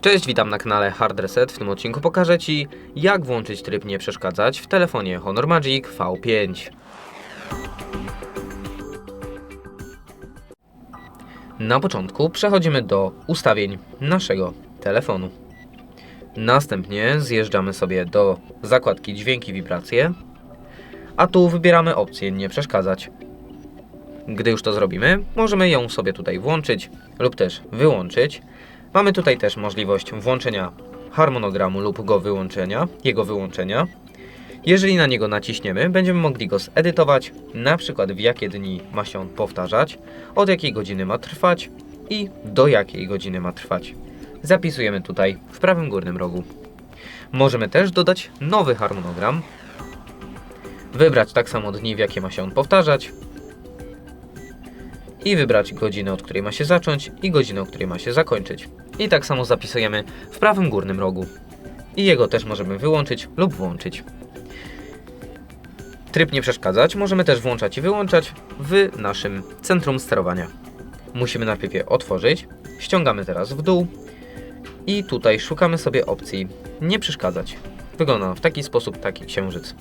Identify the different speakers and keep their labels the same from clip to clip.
Speaker 1: Cześć, witam na kanale Hard Reset. W tym odcinku pokażę Ci, jak włączyć tryb nie przeszkadzać w telefonie Honor Magic V5. Na początku przechodzimy do ustawień naszego telefonu. Następnie zjeżdżamy sobie do zakładki dźwięki wibracje, a tu wybieramy opcję nie przeszkadzać. Gdy już to zrobimy, możemy ją sobie tutaj włączyć lub też wyłączyć. Mamy tutaj też możliwość włączenia harmonogramu lub go wyłączenia, jego wyłączenia. Jeżeli na niego naciśniemy, będziemy mogli go zedytować, na przykład w jakie dni ma się on powtarzać, od jakiej godziny ma trwać i do jakiej godziny ma trwać. Zapisujemy tutaj w prawym górnym rogu. Możemy też dodać nowy harmonogram, wybrać tak samo dni, w jakie ma się on powtarzać, i wybrać godzinę, od której ma się zacząć i godzinę, od której ma się zakończyć. I tak samo zapisujemy w prawym górnym rogu. I jego też możemy wyłączyć lub włączyć. Tryb nie przeszkadzać możemy też włączać i wyłączać w naszym centrum sterowania. Musimy najpierw je otworzyć. Ściągamy teraz w dół i tutaj szukamy sobie opcji nie przeszkadzać. Wygląda w taki sposób taki księżyc.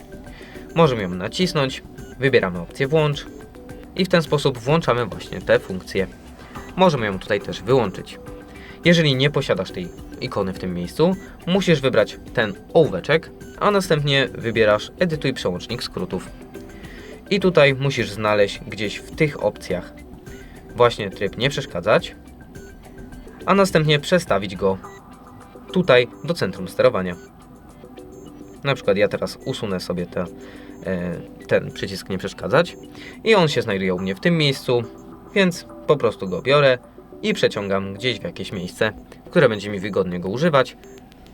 Speaker 1: Możemy ją nacisnąć, wybieramy opcję włącz i w ten sposób włączamy właśnie te funkcje. Możemy ją tutaj też wyłączyć. Jeżeli nie posiadasz tej ikony w tym miejscu, musisz wybrać ten ołóweczek, a następnie wybierasz edytuj przełącznik skrótów. I tutaj musisz znaleźć gdzieś w tych opcjach właśnie tryb nie przeszkadzać, a następnie przestawić go tutaj do centrum sterowania. Na przykład ja teraz usunę sobie te, e, ten przycisk nie przeszkadzać i on się znajduje u mnie w tym miejscu, więc po prostu go biorę i przeciągam gdzieś w jakieś miejsce, które będzie mi wygodnie go używać.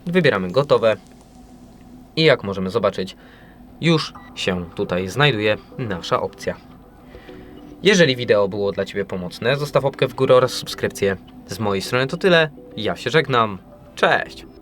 Speaker 1: Wybieramy gotowe i jak możemy zobaczyć, już się tutaj znajduje nasza opcja. Jeżeli wideo było dla Ciebie pomocne, zostaw łapkę w górę oraz subskrypcję. Z mojej strony to tyle. Ja się żegnam. Cześć!